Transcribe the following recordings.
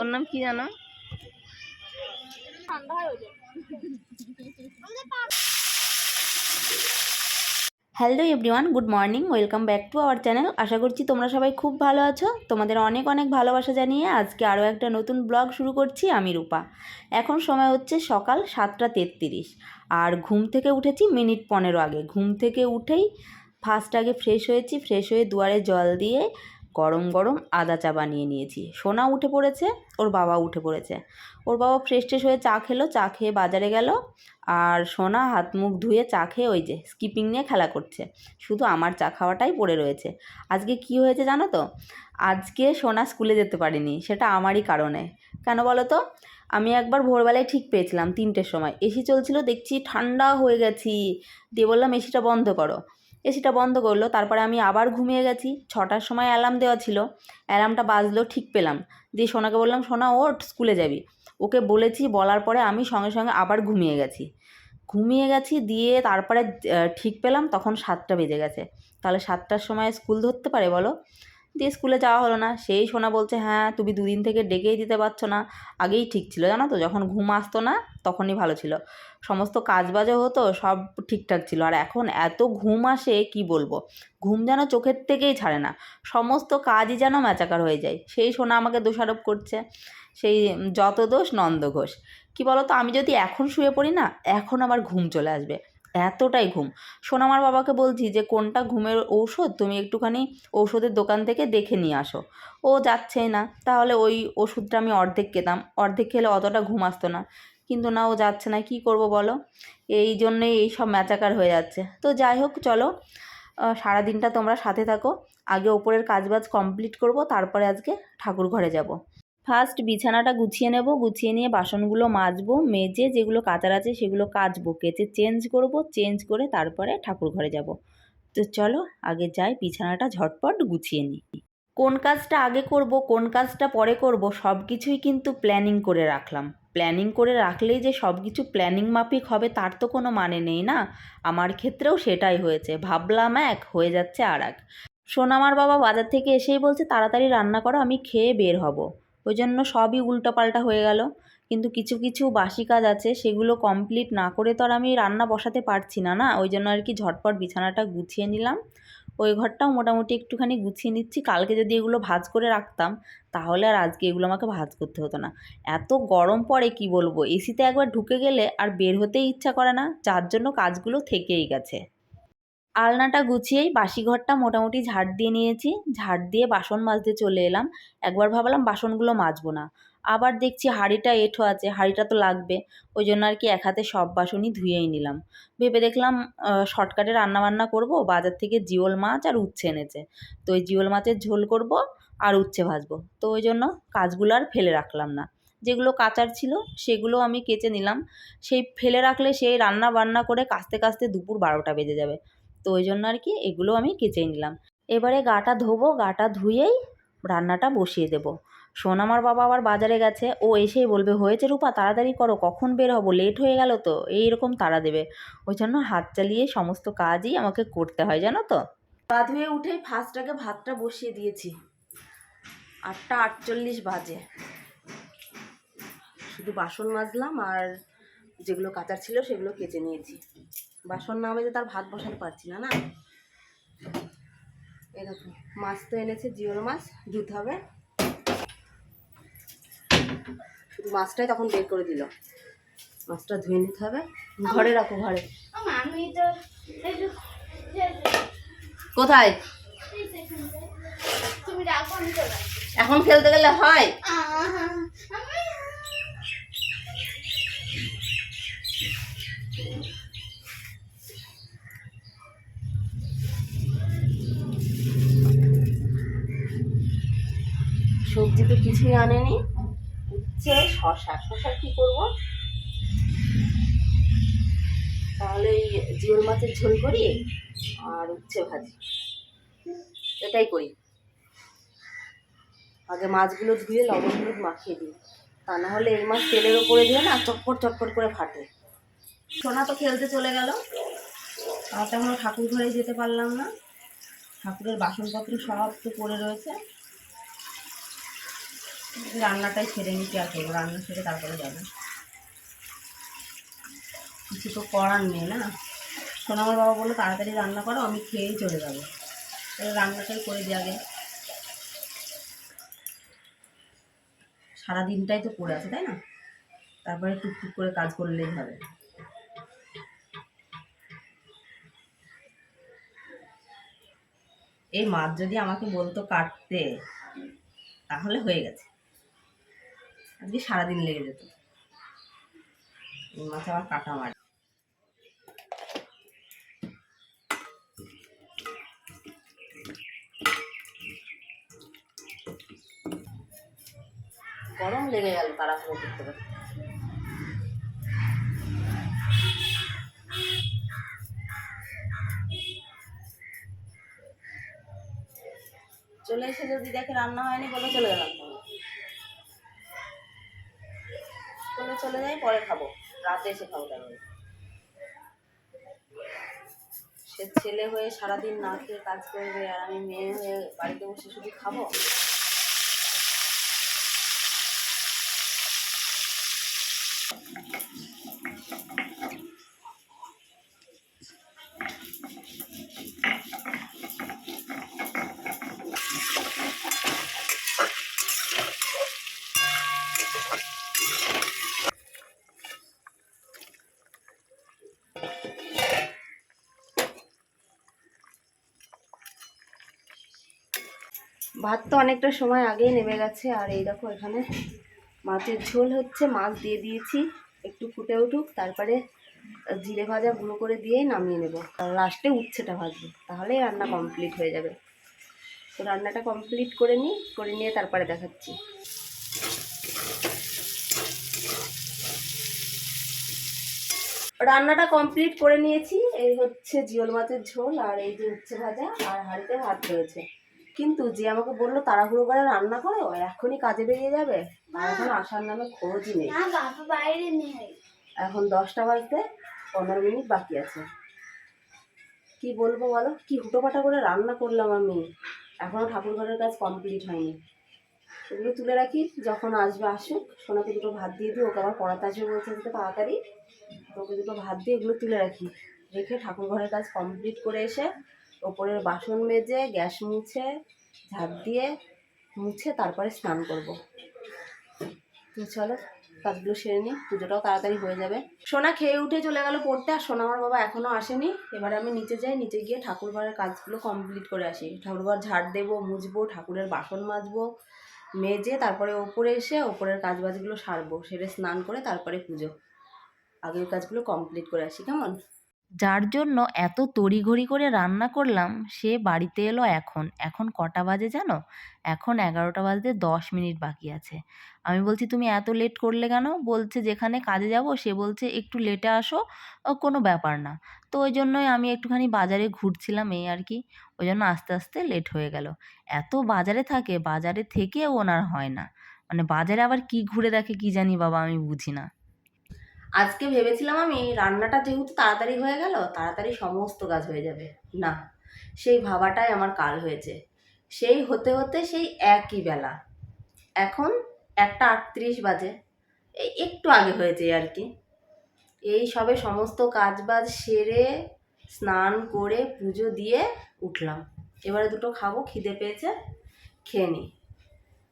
ওর নাম কি জানো? Hello everyone good morning welcome back to our channel. আশা করছি তোমরা সবাই খুব ভালো আছো। তোমাদের অনেক অনেক ভালোবাসা জানিয়ে আজকে আরও একটা নতুন ব্লগ শুরু করছি আমি রূপা। এখন সময় হচ্ছে সকাল সাতটা তেত্রিশ। আর ঘুম থেকে উঠেছি মিনিট পনেরো আগে। ঘুম থেকে উঠেই ফার্স্ট আগে ফ্রেশ হয়েছি ফ্রেশ হয়ে দুয়ারে জল দিয়ে গরম গরম আদা চা বানিয়ে নিয়েছি। সোনা উঠে পড়েছে, ওর বাবা উঠে পড়েছে। ওর বাবা ফ্রেশ ট্রেশ হয়ে চা খেলো, চা খেয়ে বাজারে গেল আর সোনা হাত মুখ ধুয়ে চা খেয়ে ওই যে স্কিপিং নিয়ে খেলা করছে। শুধু আমার চা খাওয়াটাই পড়ে রয়েছে। আজকে কি হয়েছে জানো তো? আজকে সোনা স্কুলে যেতে পারিনি, সেটা আমারই কারণে। কেন বলো তো? আমি একবার ভোরবেলায় ঠিক পেয়েছিলাম তিনটের সময়। এসি চলছিল, দেখছি ঠান্ডা হয়ে গেছি। দিয়ে বললাম, এসিটা বন্ধ করো। এসিটা বন্ধ করল, তারপরে আমি আবার ঘুমিয়ে গেছি। ছটার সময় অ্যালার্ম দেওয়া ছিল। অ্যালার্মটা বাজলো, ঠিক পেলাম। দিয়ে সোনাকে বললাম, সোনা, ওঠ, স্কুলে যাবি। ওকে বলেছি, বলার পরে আমি সঙ্গে সঙ্গে আবার ঘুমিয়ে গেছি। ঘুমিয়ে গেছি, দিয়ে তারপরে ঠিক পেলাম, তখন সাতটা বেজে গেছে। তাহলে সাতটার সময় স্কুল ধরতে পারে বলো? দিয়ে স্কুলে যাওয়া হলো না। সেই সোনা বলছে হ্যাঁ তুমি দুদিন থেকে ডেকেই দিতে পারছ না। আগেই ঠিক ছিল, জানো তো? যখন ঘুম আসতো না, তখনই ভালো ছিল। সমস্ত কাজ বাজও হতো, সব ঠিকঠাক ছিল। আর এখন এত ঘুম আসে, কি বলব? ঘুম যেন চোখের থেকেই ছাড়ে না। সমস্ত কাজই যেন ম্যাচাকার হয়ে যায়। সেই সোনা আমাকে দোষারোপ করছে। সেই যত দোষ নন্দ ঘোষ। কি বলতো? আমি যদি এখন শুয়ে পড়ি না, এখন আমার ঘুম চলে আসবে। এতটাই ঘুম। সোনামার বাবাকে বলছি যে, কোনটা ঘুমের ঔষধ? তুমি একটুখানি ঔষধের দোকান থেকে দেখে নিয়ে আসো। ও যাচ্ছেই না। তাহলে ওই ওষুধটা আমি অর্ধেক খেতাম। অর্ধেক খেলে অতটা ঘুম আসতো না। কিন্তু না, ও যাচ্ছে না। কি করব বলো? এই জন্যেই এই সব ম্যাচাকার হয়ে যাচ্ছে। তো যাই হোক, চলো। সারাদিনটা তোমরা সাথে থাকো। আগে ওপরের কাজবাজ কমপ্লিট করব। তারপরে আজকে ঠাকুর ঘরে যাব। ফার্স্ট বিছানাটা গুছিয়ে নেব, গুছিয়ে নিয়ে বাসনগুলো মাজবো, মেজে যেগুলো কাচার আছে সেগুলো কাচবো, কেচে চেঞ্জ করব চেঞ্জ করে তারপরে ঠাকুর ঘরে যাব। তো চলো আগে যাই, বিছানাটা ঝটপট গুছিয়ে নিই। কোন কাজটা আগে করব, কোন কাজটা পরে করব সব কিছুই কিন্তু প্ল্যানিং করে রাখলাম। প্ল্যানিং করে রাখলেই যে সব কিছু প্ল্যানিং মাফিক হবে, তার তো কোনো মানে নেই না? আমার ক্ষেত্রেও সেটাই হয়েছে। ভাবলাম এক, হয়ে যাচ্ছে আর এক সোনামার বাবা বাজার থেকে এসেই বলছে, তাড়াতাড়ি রান্না করো, আমি খেয়ে বের হব। ওই জন্য সবই উল্টোপাল্টা হয়ে গেল। কিন্তু কিছু কিছু বাসি কাজ আছে, সেগুলো কমপ্লিট না করে তো আর আমি রান্না বসাতে পারছি না না? ওই জন্য আর কি ঝটপট বিছানাটা গুছিয়ে নিলাম। ওই ঘরটাও মোটামুটি একটুখানি গুছিয়ে নিচ্ছি। কালকে যদি এগুলো ভাজ করে রাখতাম, তাহলে আর আজকে এগুলো আমাকে ভাজ করতে হতো না। এত গরম পড়ে, কি বলব? এসিতে একবার ঢুকে গেলে আর বের হতেই ইচ্ছা করে না। যার জন্য কাজগুলো থেকেই গেছে। আলনাটা গুছিয়েই বাসি ঘরটা মোটামুটি ঝাড় দিয়ে নিয়েছি। ঝাড় দিয়ে বাসন মাজতে চলে এলাম। একবার ভাবলাম বাসনগুলো মাজবো না। আবার দেখছি হাঁড়িটা এঁঠো আছে, হাঁড়িটা তো লাগবে। ওই জন্য আর কি এক হাতে সব বাসনই ধুয়েই নিলাম। ভেবে দেখলাম শর্টকাটে রান্না বান্না করব, বাজার থেকে জিওল মাছ আর উচ্ছে এনেছে। তো ওই জিওল মাছের ঝোল করব আর উচ্ছে ভাজবো। তো ওই জন্য কাজগুলো আর ফেলে রাখলাম না। যেগুলো কাচার ছিল সেগুলো আমি কেচে নিলাম। সেই ফেলে রাখলে সেই রান্না বান্না করে কাস্তে কাচতে দুপুর বারোটা বেজে যাবে। তো ওই জন্য আর কি এগুলো আমি কেচে নিলাম। এবারে গাটা ধোবো, গাটা ধুয়েই রান্নাটা বসিয়ে দেবো। সোনামার বাবা আবার বাজারে গেছে। ও এসেই বলবে, হয়েছে রূপা, তাড়াতাড়ি করো, কখন বের হব? লেট হয়ে গেল তো। এইরকম তাড়া দেবে। ওই জন্য হাত চালিয়ে সমস্ত কাজই আমাকে করতে হয়, জানো তো? পা ধুয়ে উঠেই ফার্স্ট আগে ভাতটা বসিয়ে দিয়েছি। আটটা আটচল্লিশ বাজে। শুধু বাসন মাজলাম আর যেগুলো কাচার ছিল সেগুলো কেচে নিয়েছি। বাসন না মেজে তার ভাত বসাতে পারছি না না? এরকম মাছ তো এনেছে জিওল মাছ ধুতে হবে। শুধু মাছটাই তখন বের করে দিল। মাছটা ধুয়ে নিতে হবে। ঘরে রাখো ঘরে। কোথায়? এখন। খেলতে গেলে হয়? সবজি তো কিছুই আনেনি, উচ্ছে শশা শশা কি করব? তাহলে এই জিওল মাছের ঝোল করি আর উচ্ছে ভাজি। এটাই করি। আগে মাছগুলো ধুয়ে লবণ হলুদ মাখিয়ে দিই। তা না হলে এই মাছ তেলের ওপরে দিয়ে না চটপট চটপট করে ফাটে। সোনা তো খেলতে চলে গেল। আর তো এখনও ঠাকুর ঘরে যেতে পারলাম না। ঠাকুরের বাসনপত্র সব তো পড়ে রয়েছে। রান্নাটাই ছেড়ে নিতে আর করব? রান্না সেরে তারপরে যাব। কিছু তো করার নেই, না? সোনামার বাবা বলল, তাড়াতাড়ি রান্না করো, আমি খেয়েই চলে যাব। রান্নাটাই করে দিই আগে। সারা দিনটাই তো পড়ে আছে, তাই না? তারপরে টুকটুক করে কাজ করলেই হবে। এই মাছ যদি আমাকে বলতো কাটতে, তাহলে হয়ে গেছে। আজকে সারাদিন লেগে যেত। এই মাছ আমার কাটা মার গরম লেগে গেল তাড়াহুড়ো করতে করতে। চলে এসে যদি দেখে রান্না হয়নি বলে চলে গেলাম। তাহলে চলে যাই পরে খাব। রাতে এসে খাব তারপরে সে ছেলে হয়ে সারাদিন না খেয়ে কাজ করবে আর আমি মেয়ে হয়ে বাড়িতে বসে শুধু খাব? ভাত তো অনেকটা সময় আগেই নেমে গেছে, আর এই দেখো এখানে মাছের ঝোল হচ্ছে, মাছ দিয়ে দিয়েছি, একটু ফুটে উঠুক, তারপরে জিরে ভাজা গুঁড়ো করে দিয়েই নামিয়ে নেব। আর লাস্টে উচ্ছেটা ভাজবো, তাহলেই রান্না কমপ্লিট হয়ে যাবে। তো রান্নাটা কমপ্লিট করে নিই, করে নিয়ে তারপরে দেখাচ্ছি। রান্নাটা কমপ্লিট করে নিয়েছি, এই হচ্ছে জিওল মাছের ঝোল, আর এই যে উচ্ছে ভাজা, আর হাঁড়িতে ভাত রয়েছে। কিন্তু যে আমাকে বলল তাড়াহুড়ো করে রান্না করো এখনই কাজে বেরিয়ে যাবে। এখন আসার নামে খোঁজই নেই। বাইরে এখন দশটা বাজতে পনেরো মিনিট বাকি আছে। কি বলব বলো? কি হুটোপাটা করে রান্না করলাম আমি। এখনও ঠাকুর ঘরের কাজ কমপ্লিট হয়নি। এগুলো তুলে রাখি যখন আসবে আসুক। সোনাকে দুটো ভাত দিয়ে দিই ওকে আবার পড়াতে আসবে বলছে আজকে তাড়াতাড়ি। তো ওকে দুটো ভাত দিয়ে এগুলো তুলে রাখি। রেখে ঠাকুর ঘরের কাজ কমপ্লিট করে এসে ওপরের বাসন মেজে, গ্যাস মুছে, ঝাঁপ দিয়ে মুছে তারপরে স্নান করব। চলো, কাজগুলো সেরে নিই, পুজোটাও তাড়াতাড়ি হয়ে যাবে। সোনা খেয়ে উঠে চলে গেল পড়তে, আর সোনা আমার বাবা এখনও আসেনি। এবারে আমি নিচে যাই, নিচে গিয়ে ঠাকুর ঘরের কাজগুলো কমপ্লিট করে আসি। ঠাকুর ঘর ঝাড় দেবো, মুছবো, ঠাকুরের বাসন মাজবো, মেজে তারপরে ওপরে এসে ওপরের কাজ বাজগুলো সারবো, সেরে স্নান করে তারপরে পুজো। আগের কাজগুলো কমপ্লিট করে আসি, কেমন? যার জন্য এত তড়িঘড়ি করে রান্না করলাম, সে বাড়িতে এলো এখন। এখন কটা বাজে জানো? এখন এগারোটা বাজতে দশ মিনিট বাকি আছে। আমি বলছি, তুমি এত লেট করলে কেন? বলছে, যেখানে কাজে যাব, সে বলছে, একটু লেটে আসো কোনো ব্যাপার না। তো ওই জন্যই আমি একটুখানি বাজারে ঘুরছিলাম এই আর কি। ওই জন্য আস্তে আস্তে লেট হয়ে গেল। এত বাজারে থাকে, বাজারে থেকেও ওনার হয় না। মানে বাজারে আবার কি ঘুরে দেখে কি জানি বাবা, আমি বুঝি না। আজকে ভেবেছিলাম আমি রান্নাটা যেহেতু তাড়াতাড়ি হয়ে গেল, তাড়াতাড়ি সমস্ত কাজ হয়ে যাবে। না, সেই ভাবাটাই আমার কাল হয়েছে। সেই হতে হতে সেই একই বেলা। এখন একটা আটত্রিশ বাজে। এই একটু আগে হয়েছে আর কি। এই সবে সমস্ত কাজ বাজ সেরে, স্নান করে, পুজো দিয়ে উঠলাম। এবারে দুটো খাব, খিদে পেয়েছে, খেয়ে নিই।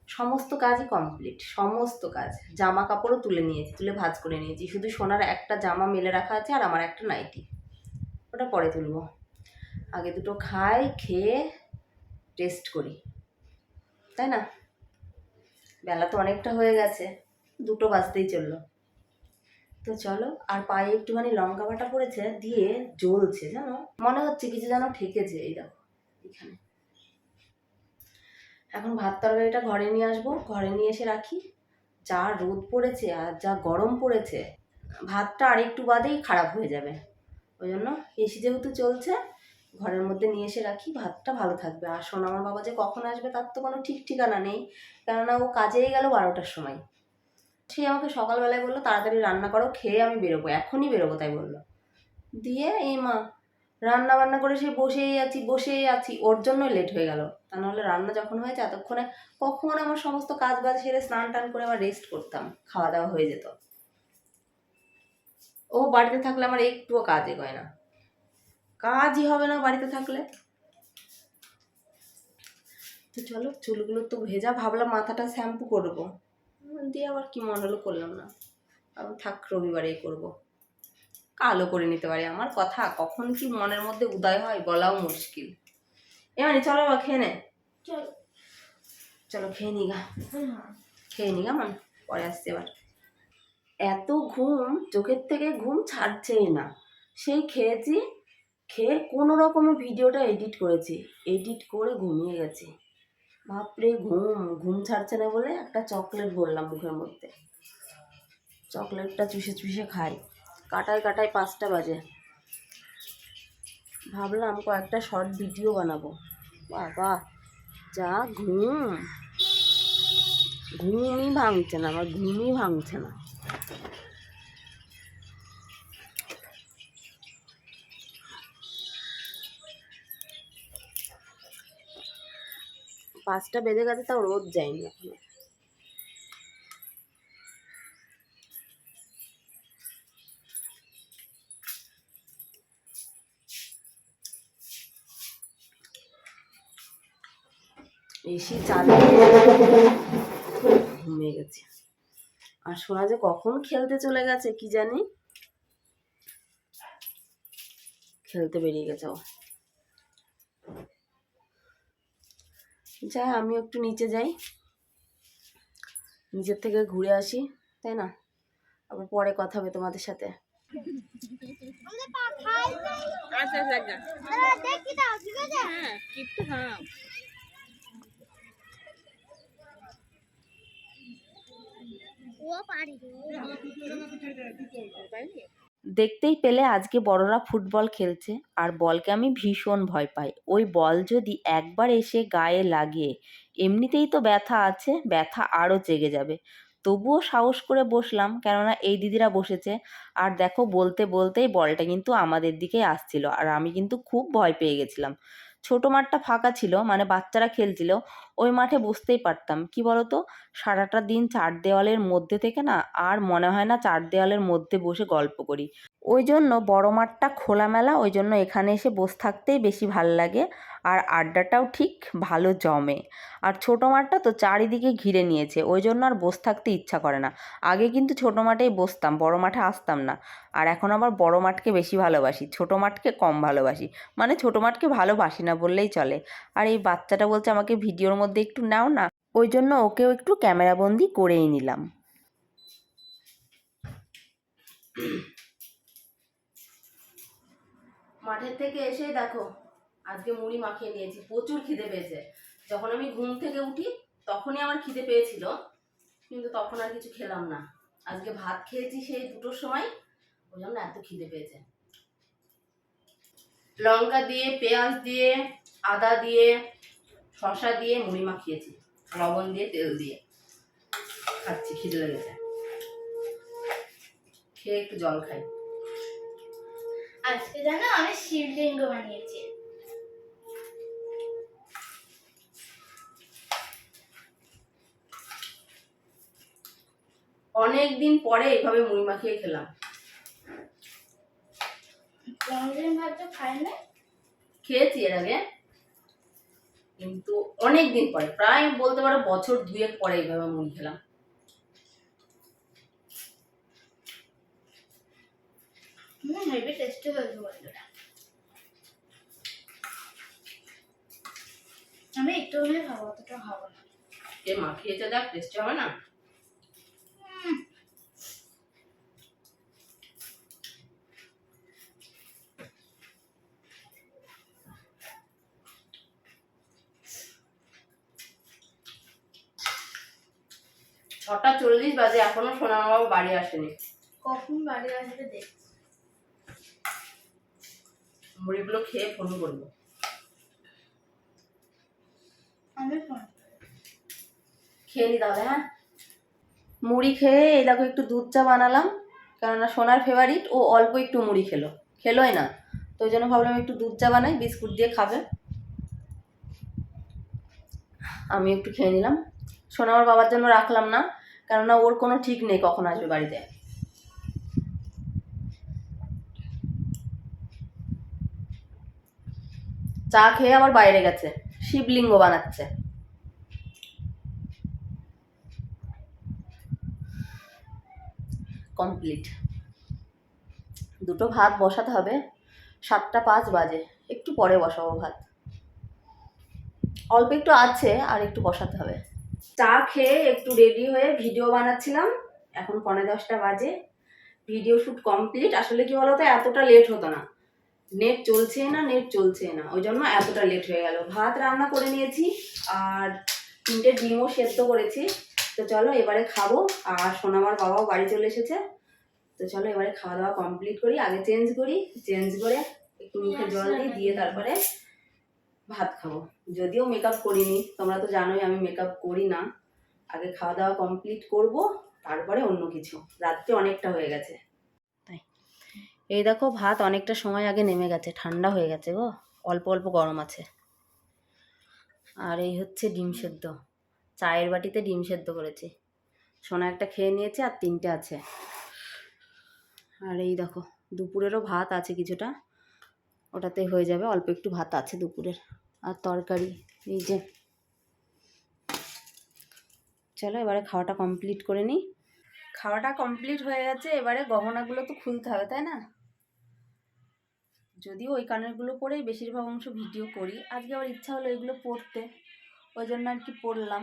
সমস্ত কাজই কমপ্লিট সমস্ত কাজ। জামা কাপড়ও তুলে নিয়েছি, তুলে ভাজ করে নিয়েছি। শুধু সোনার একটা জামা মেলে রাখা আছে আর আমার একটা নাইটি ওটা পরে তুলবো। আগে দুটো খাই, খেয়ে টেস্ট করি। তাই না? বেলা তো অনেকটা হয়ে গেছে, দুটো বাজতেই চলল। তো চলো, আর পায়ে একটুখানি লঙ্কা বাটা পড়েছে, দিয়ে জ্বলছে, জানো? মনে হচ্ছে কিছু যেন ঠেকেছে, এই দেখো, এখানে। এখন ভাত তরকারিটা ঘরে নিয়ে আসব। ঘরে নিয়ে এসে রাখি। যা রোদ পড়েছে আর যা গরম পড়েছে, ভাতটা আরেকটু বাদেই খারাপ হয়ে যাবে। ওই জন্য এসি যেহেতু চলছে, ঘরের মধ্যে নিয়ে এসে রাখি, ভাতটা ভালো থাকবে। আর সোনামার বাবা যে কখন আসবে তার তো কোনো ঠিক ঠিকানা নেই, কেননা ও কাজেই গেল বারোটার সময়। সে আমাকে সকালবেলায় বলল, তাড়াতাড়ি রান্না করো, খেয়ে আমি বেরোবো। এখনই বেরোবো, তাই বলল। দিয়ে এই মা রান্না বান্না করে সে বসেই আছি বসেই আছি। ওর জন্যই লেট হয়ে গেল। তা নাহলে রান্না যখন হয়েছে, এতক্ষণে কখন আমার সমস্ত কাজ বাজ সেরে স্নান টান করে আবার রেস্ট করতাম। খাওয়া দাওয়া হয়ে যেত। ও বাড়িতে থাকলে আমার একটুও কাজই হয় না। কাজই হবে না বাড়িতে থাকলে। তো চলো, চুলগুলো তো ভেজা, ভাবলাম মাথাটা শ্যাম্পু করব। দিয়ে আবার কি মনে হলো করলাম না। আমি থাক, রবিবারেই করব। কালো করে নিতে পারি। আমার কথা কখন কি মনের মধ্যে উদয় হয় বলাও মুশকিল। এমানি চলো বা খেয়ে নে। চলো। চলো খেয়ে নিগা। খেয়ে নিগা মান। পরে আসছে এবার। এত ঘুম চোখের থেকে ঘুম ছাড়ছেই না। সেই খেয়েছি খেয়ে কোনো রকমে ভিডিওটা এডিট করেছি। এডিট করে ঘুমিয়ে গেছি। বাপরে ঘুম। ঘুম ছাড়ছে না বলে একটা চকলেট ভরলাম মুখের মধ্যে। চকলেটটা চুষে চুষে খাই। কাটায় কাটায় পাঁচটা বাজে। ভাবলাম কয়েকটা শর্ট ভিডিও বানাবো। বাবা, যা ঘুম। ঘুমই ভাঙছে না, আমার ঘুমই ভাঙছে না। পাঁচটা বেজে গেছে, তাও রোদ যায়নি এখনও। এসি চালিয়ে ঘুমিয়ে গেছে। আর শোনা যে কখন খেলতে চলে গেছে কি জানি? খেলতে বেরিয়ে গেছে ও। যাই আমি একটু নিচে যাই। নিজের থেকে ঘুরে আসি তাই না? আবার পরে কথা হবে তোমাদের সাথে। দেখি দাও ঠিক আছে ও পারি দেখতেই পেলে আজকে বড়রা ফুটবল খেলছে, আর বলকে আমি ভীষণ ভয় পাই। ওই বল যদি একবার এসে গায়ে লাগে, এমনিতেই তো ব্যথা আছে, ব্যথা আরও জেগে যাবে। তবুও সাহস করে বসলাম, কেননা এই দিদিরা বসেছে। আর দেখো, বলতে বলতেই বলটা কিন্তু আমাদের দিকেই আসছিল, আর আমি কিন্তু খুব ভয় পেয়ে গেছিলাম। ছোটো মাঠটা ফাঁকা ছিল মানে বাচ্চারা খেলছিল, ওই মাঠে বসতেই পারতাম। কি বলতো? সারাটা দিন চার দেওয়ালের মধ্যে থেকে না, আর মনে হয় না চার দেওয়ালের মধ্যে বসে গল্প করি। ওই জন্য বড় মাঠটা খোলামেলা, ওই জন্য এখানে এসে বসে থাকতেই বেশি ভালো লাগে। আর আড্ডাটাও ঠিক ভালো জমে। আর ছোটো মাঠটা তো চারিদিকে ঘিরে নিয়েছে, ওই জন্য আর বসে থাকতে ইচ্ছা করে না। আগে কিন্তু ছোটো মাঠেই বসতাম, বড় মাঠে আসতাম না। আর এখন আবার বড় মাঠকে বেশি ভালোবাসি, ছোটো মাঠকে কম ভালোবাসি। মানে ছোটো মাঠকে ভালোবাসি না বললেই চলে। আর এই বাচ্চাটা বলছে আমাকে ভিডিওর মধ্যে একটু নাও না, ওই জন্য ওকেও একটু ক্যামেরাবন্দি করেই নিলাম। মাঠের থেকে এসেই দেখো। আজকে মুড়ি মাখিয়ে নিয়েছি, প্রচুর খিদে পেয়েছে। যখন আমি ঘুম থেকে উঠি, তখনই আমার খিদে পেয়েছিল, কিন্তু তখন আর কিছু খেলাম না। আজকে ভাত খেয়েছি সেই দুটোর সময় ওই জন্য এত খিদে পেয়েছে। লঙ্কা দিয়ে, পেঁয়াজ দিয়ে, আদা দিয়ে, শসা দিয়ে মুড়ি মাখিয়েছি, লবণ দিয়ে, তেল দিয়ে। খাচ্ছি, খিদে লেগেছে। খেয়ে একটু জল খাই। আজকে জানো আমি শিবলিঙ্গ বানিয়েছি। অনেক দিন পরে এইভাবে মুড়ি মাখিয়ে খেলাম। খেয়েছি এর আগে কিন্তু অনেক দিন পরে প্রায় বলতে পারো বছর দুয়েক পরে এইভাবে মুড়ি খেলাম। হেভি টেস্টি হয়েছে বন্ধুরা। আমি একটু খাব অতটা খাব না। যে মাখিয়েছে দেখ টেস্টি হবে না? এখনও সোনার বাবু বাড়ি আসেনি। কখন বাড়ি আসবে দেখ। মুড়িগুলো খেয়ে ফোন করব। আমি ফোন খেয়ে নি তাহলে হ্যাঁ? মুড়ি খেয়ে এই দেখো একটু দুধ চা বানালাম কেননা সোনার ফেভারিট ও অল্প একটু মুড়ি খেলো। খেলোই না। তো ওই জন্য ভাবলাম একটু দুধ চা বানাই বিস্কুট দিয়ে খাবে। আমি একটু খেয়ে নিলাম। শোনা আমার বাবার জন্য রাখলাম না। কেননা ওর কোনো ঠিক নেই কখন আসবে বাড়িতে। চা খেয়ে আবার বাইরে গেছে, শিবলিঙ্গ বানাচ্ছে। কমপ্লিট। দুটো ভাত বসাতে হবে, সাতটা পাঁচ বাজে, একটু পরে বসাবো ভাত। অল্প একটু আছে, আর একটু বসাতে হবে। চা খেয়ে একটু রেডি হয়ে ভিডিও বানাচ্ছিলাম। এখন পনেরো দশটা বাজে। ভিডিও শ্যুট কমপ্লিট আসলে কি বলতো এতটা লেট হতো না। নেট চলছে না নেট চলছে না। ওই জন্য এতটা লেট হয়ে গেল। ভাত রান্না করে নিয়েছি আর তিনটে ডিমও সেদ্ধ করেছি। তো চলো এবারে খাব। আর সোনামার বাবাও বাড়ি চলে এসেছে। তো চলো এবারে খাওয়া দাওয়া কমপ্লিট করি। আগে চেঞ্জ করি। চেঞ্জ করে একটু মুখে জল দিই দিয়ে তারপরে ভাত খাব। যদিও মেকআপ করিনি, তোমরা তো জানোই আমি মেকআপ করি না। আগে খাওয়া দাওয়া কমপ্লিট করব, তারপরে অন্য কিছু। রাত্রে অনেকটা হয়ে গেছে। তাই। এই দেখো ভাত অনেকটা সময় আগে নেমে গেছে, ঠান্ডা হয়ে গেছে গো। অল্প অল্প গরম আছে। আর এই হচ্ছে ডিম সেদ্ধ। চায়ের বাটিতে ডিম সেদ্ধ করেছি। সোনা একটা খেয়ে নিয়েছে আর তিনটে আছে। আর এই দেখো, দুপুরেরও ভাত আছে কিছুটা। ওটাতে হয়ে যাবে, অল্প একটু ভাত আছে দুপুরের। আর তরকারি, এই যে। চলো এবারে খাওয়াটা কমপ্লিট করে নিই। খাওয়াটা কমপ্লিট হয়ে গেছে, এবারে গহনাগুলো তো খুলতে হবে, তাই না? যদিও ওই কানেরগুলো পরেই বেশিরভাগ অংশ ভিডিও করি, আজকে আবার ইচ্ছা হলো এগুলো পড়তে ওই জন্য আর কি পড়লাম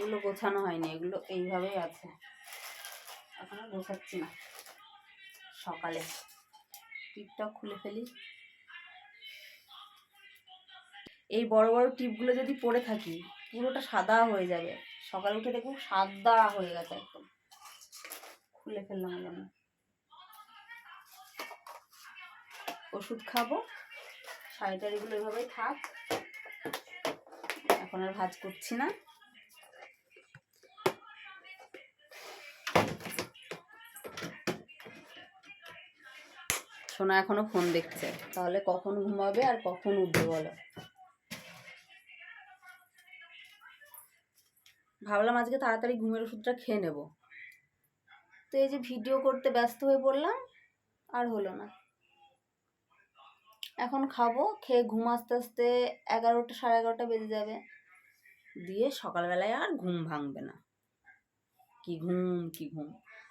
এগুলো গোছানো হয়নি, এগুলো এইভাবেই আছে। এখন গোছাচ্ছি না। সকালে। টিপটপ খুলে ফেলি। এই বড় বড় টিপগুলো যদি পরে থাকি, পুরোটা সাদা হয়ে যাবে। সকালে উঠে দেখব সাদা হয়ে গেছে একদম। খুলে ফেললাম যেন ওষুধ খাব। শাড়ি টাড়িগুলো এভাবেই থাক। এখন আর ভাজ করছি না। সোনা এখনও ফোন দেখছে। তাহলে কখন ঘুমাবে আর কখন উঠবে বলো? ভাবলাম আজকে তাড়াতাড়ি ঘুমের ওষুধটা খেয়ে নেব। তো এই যে ভিডিও করতে ব্যস্ত হয়ে পড়লাম, আর হলো না। এখন খাব, খেয়ে ঘুম আস্তে আস্তে এগারোটা, সাড়ে এগারোটা বেজে যাবে। দিয়ে সকালবেলায় আর ঘুম ভাঙবে না। কি ঘুম কি ঘুম।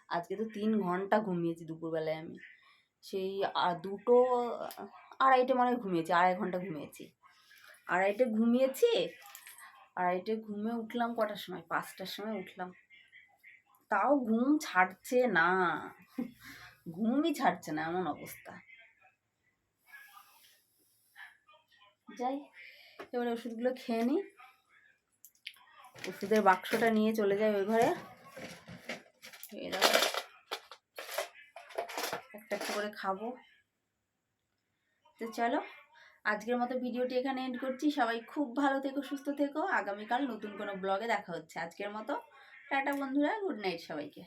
আজকে তো তিন ঘণ্টা ঘুমিয়েছি দুপুরবেলায় আমি। সেই দুটো, আড়াইটে মানে ঘুমিয়েছি, আড়াই ঘণ্টা ঘুমিয়েছি। আড়াইটে ঘুমিয়েছি, আড়াইটে ঘুমে উঠলাম কটার সময়? পাঁচটার সময় উঠলাম। তাও ঘুম ছাড়ছে না। ঘুমই ছাড়ছে না, এমন অবস্থা। যাই, এবারে ওষুধগুলো খেয়ে নিই। ওষুধের বাক্সটা নিয়ে চলে যাই ওই ঘরে। এই একটা একটা করে খাব। তো চলো, আজকের মতো ভিডিওটি এখানে এন্ড করছি। সবাই খুব ভালো থেকো, সুস্থ থেকো। আগামীকাল নতুন কোনো ব্লগে দেখা হচ্ছে। আজকের মতো, টাটা বন্ধুরা গুড নাইট সবাইকে।